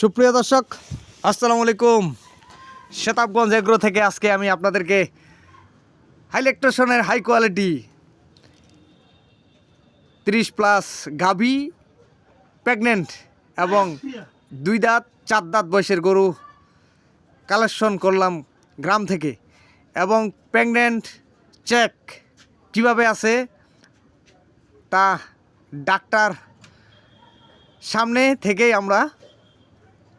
সুপ্রিয় দর্শক, আসসালামু আলাইকুম। শতাবগঞ্জ এগ্রো থেকে আজকে আমি আপনাদেরকে হাইলেকট্রেশনের হাই কোয়ালিটি তিরিশ প্লাস গাবি প্রেগনেন্ট এবং দুই দাঁত, চার দাঁত বয়সের গরু কালেকশন করলাম গ্রাম থেকে এবং প্রেগনেন্ট চেক কীভাবে আছে তা ডাক্তার সামনে থেকেই আমরা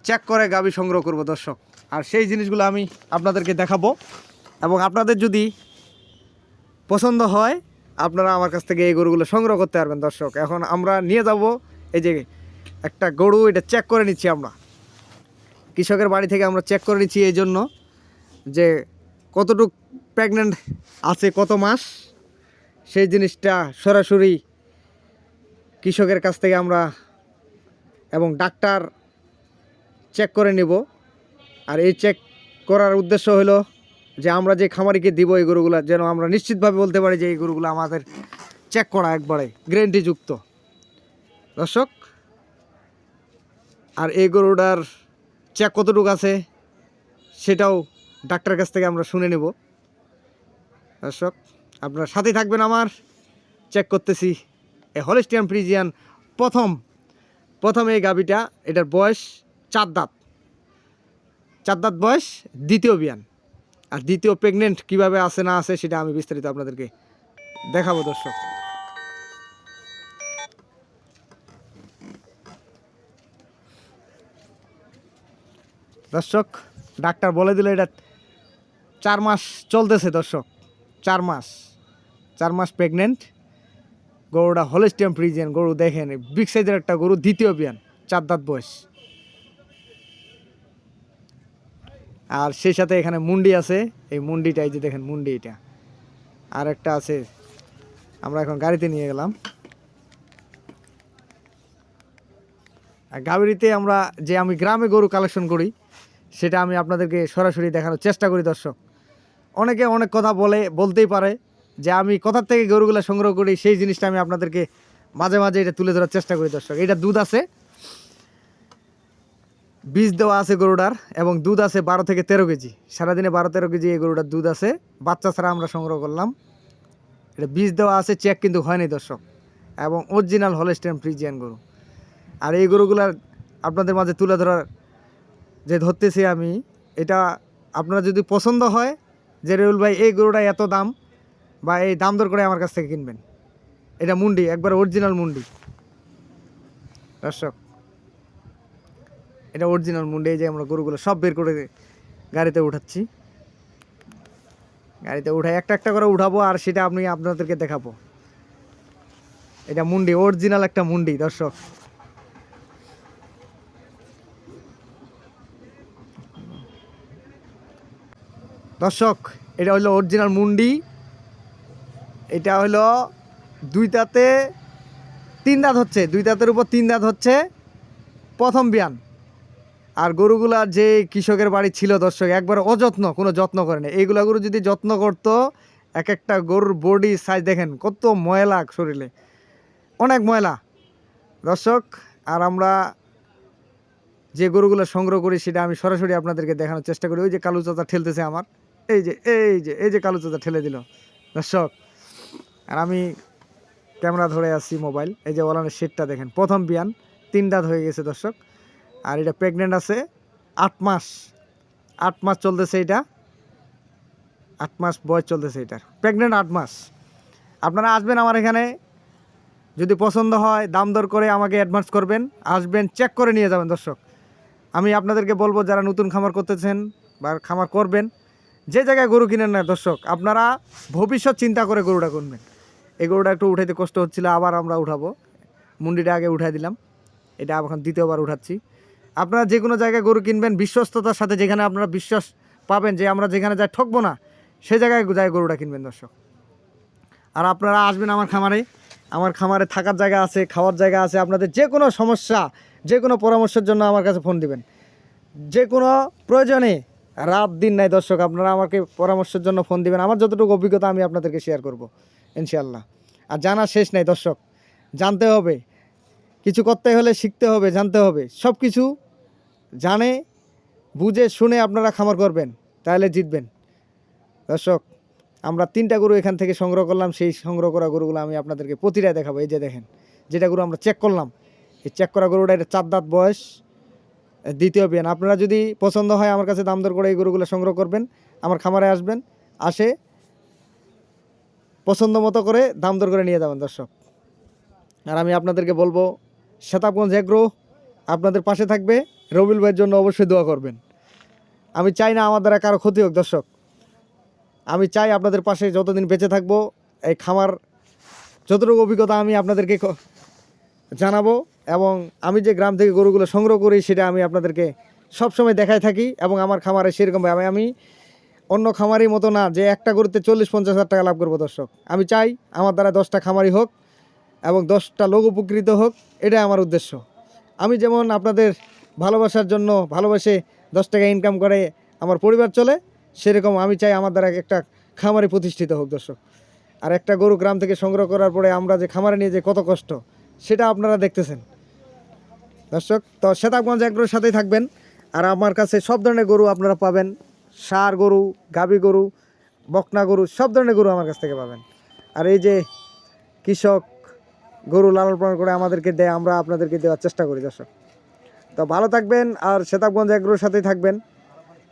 চেক করে গাবি সংগ্রহ করব, দর্শক। আর সেই জিনিসগুলো আমি আপনাদেরকে দেখাবো। এবং আপনাদের যদি পছন্দ হয়, আপনারা আমার কাছ থেকে এই গরুগুলো সংগ্রহ করতে পারবেন, দর্শক। এখন আমরা নিয়ে যাব এই যে একটা গরু, এটা চেক করে নিচ্ছি আমরা। কৃষকের বাড়ি থেকে আমরা চেক করে নিচ্ছি এই জন্য যে কতটুক প্রেগনেন্ট আছে, কত মাস। সেই জিনিসটা সরাসরি কৃষকের কাছ থেকে আমরা এবং ডাক্তার চেক করে নেব। আর এই চেক করার উদ্দেশ্য হলো যে আমরা যে খামারিকে দিব এই গরুগুলো, যেন আমরা নিশ্চিতভাবে বলতে পারি যে এই গরুগুলো আমাদের চেক করা একবারে গ্যারেন্টিযুক্ত। দর্শক, আর এই গরুটার চেক কতটুকু আছে সেটাও ডাক্তারের কাছ থেকে আমরা শুনে নেব। দর্শক, আপনার সাথে থাকবেন আমার চেক করতেছি এ হলিস্টিয়ান ফ্রিজিয়ান প্রথম প্রথম এই গাভিটা, এটার বয়স চার দাঁত। চার দাঁত বয়স, দ্বিতীয় বিয়ান। আর দ্বিতীয় প্রেগনেন্ট কীভাবে আছে না আছে সেটা আমি বিস্তারিত আপনাদেরকে দেখাবো, দর্শক। দর্শক, ডাক্তার বলে দিল এটা চার মাস চলতেছে, দর্শক। চার মাস। চার মাস প্রেগনেন্ট গরুটা হলিস্টিয়াম ফ্রিজিয়ান গরু দেখেন বিগ সাইজের একটা গরু, দ্বিতীয় বিয়ান, চার দাঁত বয়স। আর সেই সাথে এখানে মুন্ডি আছে। এই মুন্ডিটা, এই যে দেখেন মুন্ডি এটা। আর একটা আছে, আমরা এখন গাড়িতে নিয়ে গেলাম। গাড়িতে আমরা যে আমি গ্রামে গরু কালেকশন করি, সেটা আমি আপনাদেরকে সরাসরি দেখানোর চেষ্টা করি দর্শক। অনেকে অনেক কথা বলে, বলতেই পারে যে আমি কোথার থেকে গরুগুলো সংগ্রহ করি, সেই জিনিসটা আমি আপনাদেরকে মাঝে মাঝে এটা তুলে ধরার চেষ্টা করি দর্শক। এটা দুধ আছে বীজ দেওয়া আছে গরুটার এবং দুধ আছে বারো থেকে তেরো কেজি। সারাদিনে বারো তেরো কেজি এই গরুটার দুধ আছে। বাচ্চা ছাড়া আমরা সংগ্রহ করলাম। এটা বীজ দেওয়া আছে চেক কিন্তু হয়নি দর্শক। এবং অরিজিনাল হলেস্টেন ফ্রিজিয়ান গরু। আর এই গরুগুলার আপনাদের মাঝে তুলে ধরার যে ধরতেছি আমি, এটা আপনারা যদি পছন্দ হয় যে রেউল ভাই এই গরুটা এত দাম বা এই দাম দর করে আমার কাছ থেকে কিনবেন। এটা মুন্ডি, একবার অরিজিনাল মুন্ডি। দর্শক এটা অরিজিনাল মুন্ডি যে আমরা গরুগুলো সব বের করে গাড়িতে উঠাচ্ছি। গাড়িতে উঠাই একটা একটা করে উঠাবো আর সেটা আপনি আপনাদেরকে দেখাবো। এটা মুন্ডি অরিজিনাল একটা মুন্ডি, দর্শক। দর্শক, এটা হলো অরিজিনাল মুন্ডি। এটা হলো দুই দাঁতে তিন দাঁত হচ্ছে, দুই দাঁতের উপর তিন দাঁত হচ্ছে প্রথম বিয়ান। আর গরুগুলার যে কৃষকের বাড়ি ছিল, দর্শক, একবার অযত্ন, কোনো যত্ন করে না এইগুলা গরু যদি যত্ন করতো এক একটা গরুর বডি সাইজ দেখেন, কত ময়লা শরীরে। অনেক ময়লা। দর্শক, আর আমরা যে গরুগুলো সংগ্রহ করি, সেটা আমি সরাসরি আপনাদেরকে দেখানোর চেষ্টা করি। ওই যে কালু চাচা ঠেলতেছে আমার। এই যে এই যে এই যে কালু চাচা ঠেলে দিল। দর্শক, আর আমি ক্যামেরা ধরে আছি মোবাইল। এই যে ওলানের শেডটা দেখেন, প্রথম বিয়ান তিন দাঁত হয়ে গেছে, দর্শক। আর এটা প্রেগনেন্ট আছে আট মাস। আট মাস চলতেছে এটা। আট মাস বয়স চলতেছে এটার। প্রেগনেন্ট আট মাস। আপনারা আসবেন আমার এখানে। যদি পছন্দ হয়, দাম দর করে আমাকে অ্যাডভান্স করবেন। আসবেন চেক করে নিয়ে যাবেন, দর্শক। আমি আপনাদেরকে বলব, যারা নতুন খামার করতেছেন বা খামার করবেন, যে জায়গায় গরু কিনেন না, দর্শক, আপনারা ভবিষ্যৎ চিন্তা করে গরুটা কিনবেন। এই গরুটা একটু উঠাইতে কষ্ট হচ্ছিল, আবার আমরা উঠাবো। মুন্ডিটা আগে উঠাই দিলাম। এটা এখন দ্বিতীয়বার উঠাচ্ছি। আপনারা যে কোনো জায়গায় গরু কিনবেন, বিশ্বস্ততার সাথে যেখানে আপনারা বিশ্বাস পাবেন যে আমরা যেখানে যাই ঠকবো না সেই জায়গায় যায় গরুটা কিনবেন দর্শক। আর আপনারা আসবেন আমার খামারে আমার খামারে থাকার জায়গা আছে, খাওয়ার জায়গা আছে, আপনাদের যে কোনো সমস্যা, যে কোনো পরামর্শের জন্য আমার কাছে ফোন দিবেন। যে কোনো প্রয়োজনে, রাত দিন নাই দর্শক, আপনারা আমাকে পরামর্শের জন্য ফোন দিবেন, আমার যতটুকু অভিজ্ঞতা আমি আপনাদেরকে শেয়ার করব ইনশাল্লাহ আর জানা শেষ নাই দর্শক, জানতে হবে, কিছু করতে হলে শিখতে হবে, জানতে হবে সব কিছু জানে, বুঝে, শুনে আপনারা খামার করবেন, তাহলে জিতবেন। দর্শক, আমরা তিনটা গরু এখান থেকে সংগ্রহ করলাম, সেই সংগ্রহ করা গরুগুলো আমি আপনাদেরকে প্রতিটা দেখাবো। এই যে দেখেন, যেটা গরু আমরা চেক করলাম, এই চেক করা গরুটা এটা চার দাঁত বয়স, দ্বিতীয় বিয়ান। আপনারা যদি পছন্দ হয় আমার কাছে দাম দর করে এই গরুগুলো সংগ্রহ করবেন, আমার খামারে আসবেন, আসে, পছন্দ মতো করে দাম দর করে নিয়ে যাবেন দর্শক। আর আমি আপনাদেরকে বলব শতাবগঞ্জ এগ্রো আপনাদের পাশে থাকবে। রবিল ভাইয়ের জন্য অবশ্যই দোয়া করবেন। আমি চাই না আমার দ্বারা কারও ক্ষতি হোক, দর্শক। আমি চাই আপনাদের পাশে যতদিন বেঁচে থাকব, এই খামার, যতটুকু অভিজ্ঞতা আমি আপনাদেরকে জানাব এবং আমি যে গ্রাম থেকে গরুগুলো সংগ্রহ করি, সেটা আমি আপনাদেরকে সবসময় দেখাই থাকি এবং আমার খামারে সেরকমভাবে আমি অন্য খামারি মতো না যে একটা গরুতে চল্লিশ, পঞ্চাশ হাজার টাকা লাভ করব, দর্শক। আমি চাই আমার দ্বারা দশটা খামারি হোক এবং দশটা লোক উপকৃত হোক, এটাই আমার উদ্দেশ্য। আমি যেমন আপনাদের ভালোবাসার জন্য ভালোবাসে দশ টাকা ইনকাম করে আমার পরিবার চলে, সেরকম আমি চাই আমার দ্বারা একটা খামারে প্রতিষ্ঠিত হোক দর্শক। আর একটা গরু গ্রাম থেকে সংগ্রহ করার পরে আমরা যে খামারে নিয়ে যে কত কষ্ট, সেটা আপনারা দেখতেছেন। দর্শক, তো শ্বেতাবগঞ্জ এগ্রোর সাথেই থাকবেন। আর আমার কাছে সব ধরনের গরু আপনারা পাবেন। সার গরু, গাভী গরু, বকনা গরু, সব ধরনের গরু আমার কাছ থেকে পাবেন। আর এই যে কৃষক গরু লালন পালন করে আমাদেরকে দেয়, আমরা আপনাদেরকে দেওয়ার চেষ্টা করি, দর্শক। তো ভালো থাকবেন, আর শ্বেতাবগঞ্জ এগ্রোর সাথেই থাকবেন।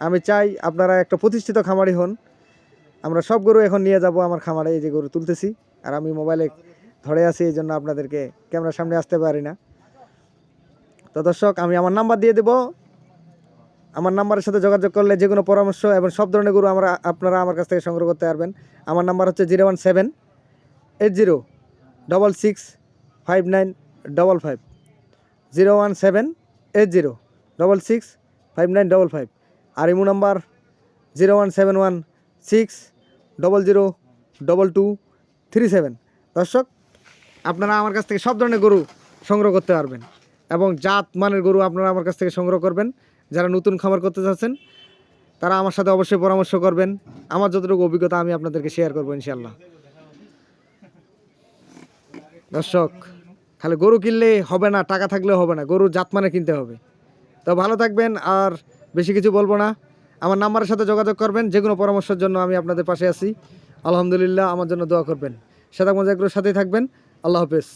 আমি চাই আপনারা একটা প্রতিষ্ঠিত খামারি হন। আমরা সব গরু এখন নিয়ে যাব আমার খামারে, এই যে গরু তুলতেছি। আর আমি মোবাইলে ধরে আছি, এই জন্য আপনাদেরকে ক্যামেরার সামনে আসতে পারি না। তো দর্শক, আমি আমার নাম্বার দিয়ে দেব। আমার নাম্বারের সাথে যোগাযোগ করলে যে কোনো পরামর্শ এবং সব ধরনের গরু আমরা, আপনারা আমার কাছ থেকে সংগ্রহ করতে পারবেন। আমার নাম্বার হচ্ছে zero one seven eight zero double six five nine double five zero one seven eight zero double six five nine double five আর imo number zero one seven one six double zero double two three seven দর্শক, আপনারা আমার কাছ থেকে সব ধরনের গরু সংগ্রহ করতে পারবেন এবং জাত মানের গরু আপনারা আমার কাছ থেকে সংগ্রহ করবেন। যারা নতুন খামার করতে চাচ্ছেন, তারা আমার সাথে অবশ্যই পরামর্শ করবেন। আমার যতটুকু অভিজ্ঞতা আমি আপনাদেরকে শেয়ার করব ইনশাল্লাহ দর্শক, খালি গরু কিনলে হবে না, টাকা থাকলে হবে না, গরুর জাত মানে কিনতে হবে। তো ভালো থাকবেন, আর বেশি কিছু বলব না। আমার নাম্বারের সাথে যোগাযোগ করবেন, যে কোনো পরামর্শের জন্য আমি আপনাদের পাশে আছি। আলহামদুলিল্লাহ, আমার জন্য দোয়া করবেন। সেটা মজাগুলোর সাথেই থাকবেন। আল্লাহ হাফেজ।